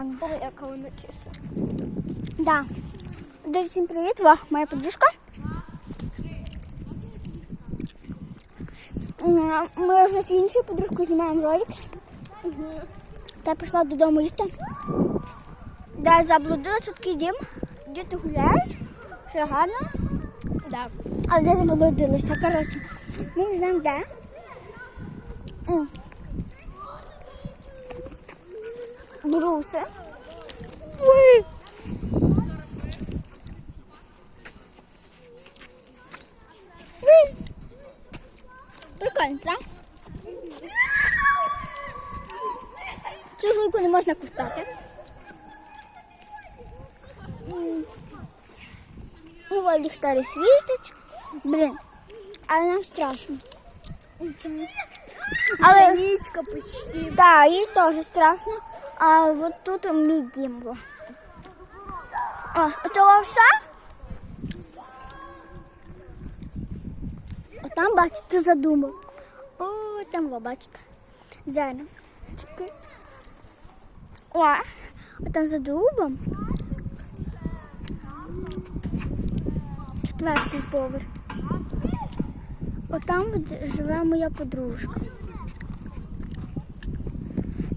Ой, яка вона чиста. Да. Друзі, всім привіт, Ва, моя подружка. Ми вже з іншою подружкою знімаємо ролик. Та пішла додому їсти. Да, заблудилась тут дім. Діти гуляють. Все гарно. Да. А де заблудилися? Коротше, ми не знаємо де. Бруси. Ой. Прикольно, правда? Цю жуйку не можна кустати. М. Ну, ліхтарі світять. Блін, але нам страшно. Але Річка почти. да, їй теж страшно. А от тут мій дім. во. А, це все? Отам, бачите, задумав. О, там ви бачите. Зараз. О, а там за дубом. Четвертий поверх. Отам от живе моя подружка.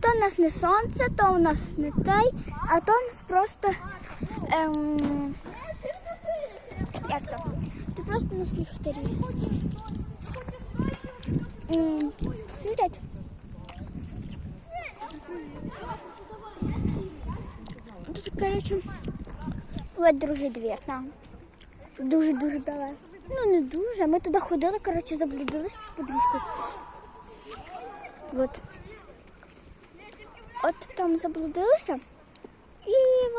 То у нас не сонце, то у нас не той, а то у нас просто. Ем, як то? Це просто нас ліхтарі. Світять. Тут, коротше, от другий двір там. Дуже-дуже далеко. Ну, не дуже. Ми туди ходили, коротше, заблудилися з подружкою. От. От там заблудилися. І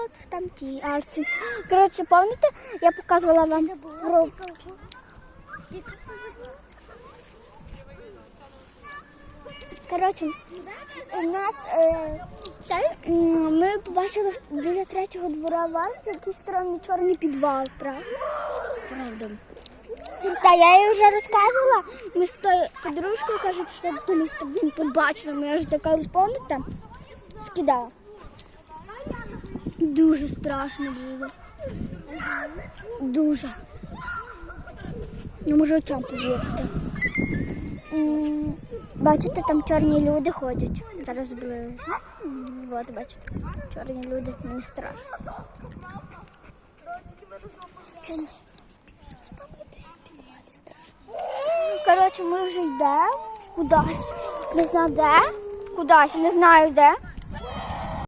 от там тій арці. Коротше, пам'ятаєте, я показувала вам про. Коротше, у нас е, цей, м, ми побачили біля третього двора в арці якийсь странний чорний підвал, правда? Правда. Та я їй вже розказувала. Ми з тою подружкою каже, пішли до міста. Він побачили, ми аж така розповідати. Скидала. Дуже страшно було. Дуже. Не можу очам повірити. Бачите, там чорні люди ходять. Зараз були. От, бачите, чорні люди, мені страшно. Коротше, ми вже йдемо кудись. Не знаю де. Кудись, не знаю де.